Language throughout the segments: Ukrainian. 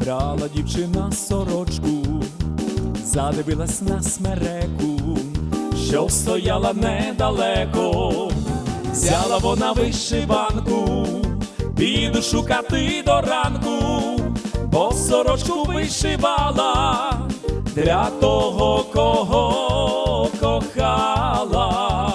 Взяла дівчина сорочку, задивилась на смереку, що стояла недалеко, взяла вона вишиванку, піду шукати до ранку, бо сорочку вишивала для того, кого кохала.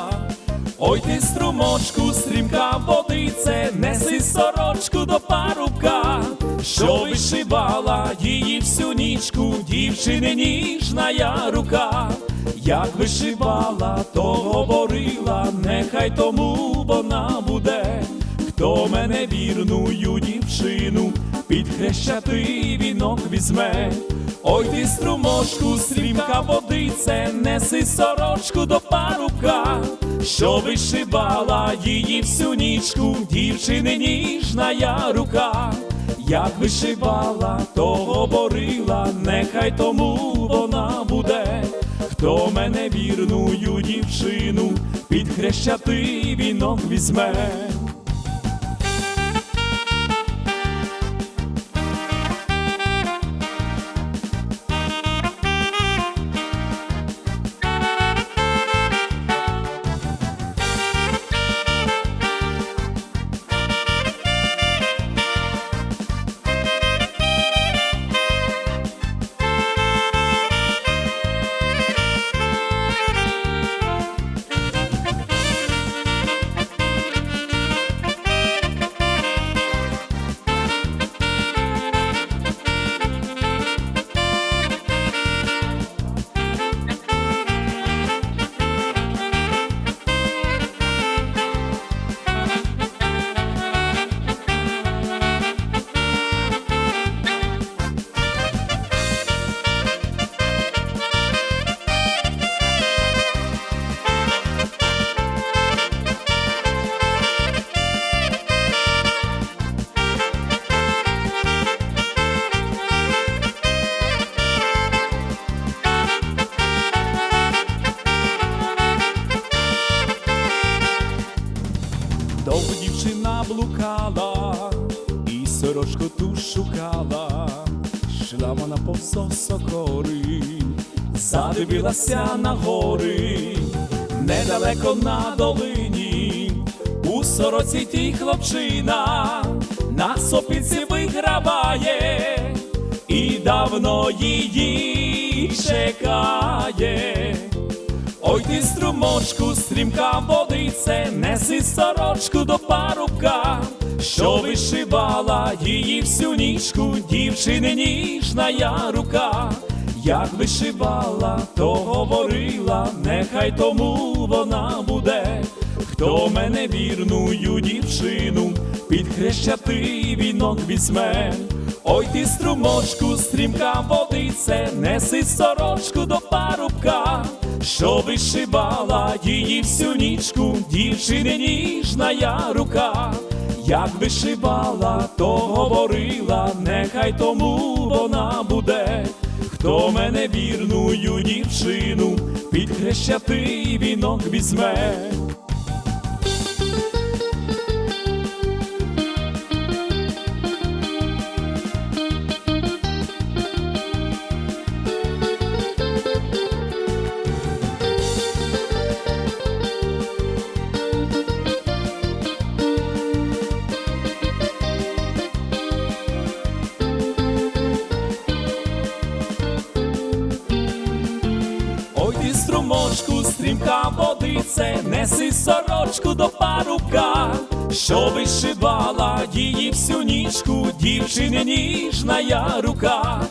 Ой ти струмочку, стрімка водице, неси сорочку до парубка, що вишивала її всю нічку, дівчини ніжна рука, як вишивала, то говорила, нехай тому вона буде, хто мене вірную дівчину, під хрещатий вінок візьме. Ой ти струмочку, стрімка водице, неси сорочку до парубка, що вишивала її всю нічку, дівчини ніжна я рука, як вишивала, то говорила, нехай тому вона буде, хто мене вірную дівчину, під хрещатий вінок візьме. Сорочку ту шукала, йшла вона повз сокори, задивилася на гори, недалеко на долині, у сороці тій хлопчина, на сопіці виграває, і давно її чекає. Ой ти струмочку, стрімка водице, неси сорочку до парубка, що вишивала її всю нічку, дівчини ніжна рука, як вишивала, то говорила, нехай тому вона буде, хто мене вірную дівчину, під хрещатий вінок візьме. Ой ти струмочку, стрімка водице, неси сорочку до парубка, що вишивала її всю нічку, дівчини ніжна я рука, як вишивала, то говорила, нехай тому вона буде, хто мене вірную дівчину, під хрещатий вінок візьме. Струмочку, водице, неси сорочку до парубка, що вишивала її всю нічку, дівчини ніжна я рука,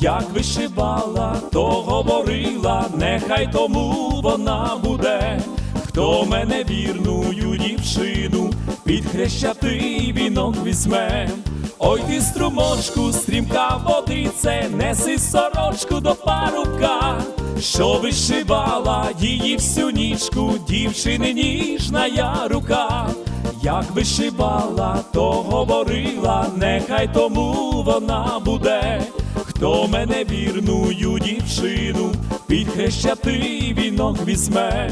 як вишивала, то говорила, нехай тому вона буде, хто мене вірную дівчину, під хрещатий вінок візьме. Ой ти струмочку, стрімка водице, неси сорочку до парубка, що вишивала її всю нічку, дівчини ніжна рука, як вишивала, то говорила, нехай тому вона буде, хто мене вірную дівчину, під хрещатий вінок візьме.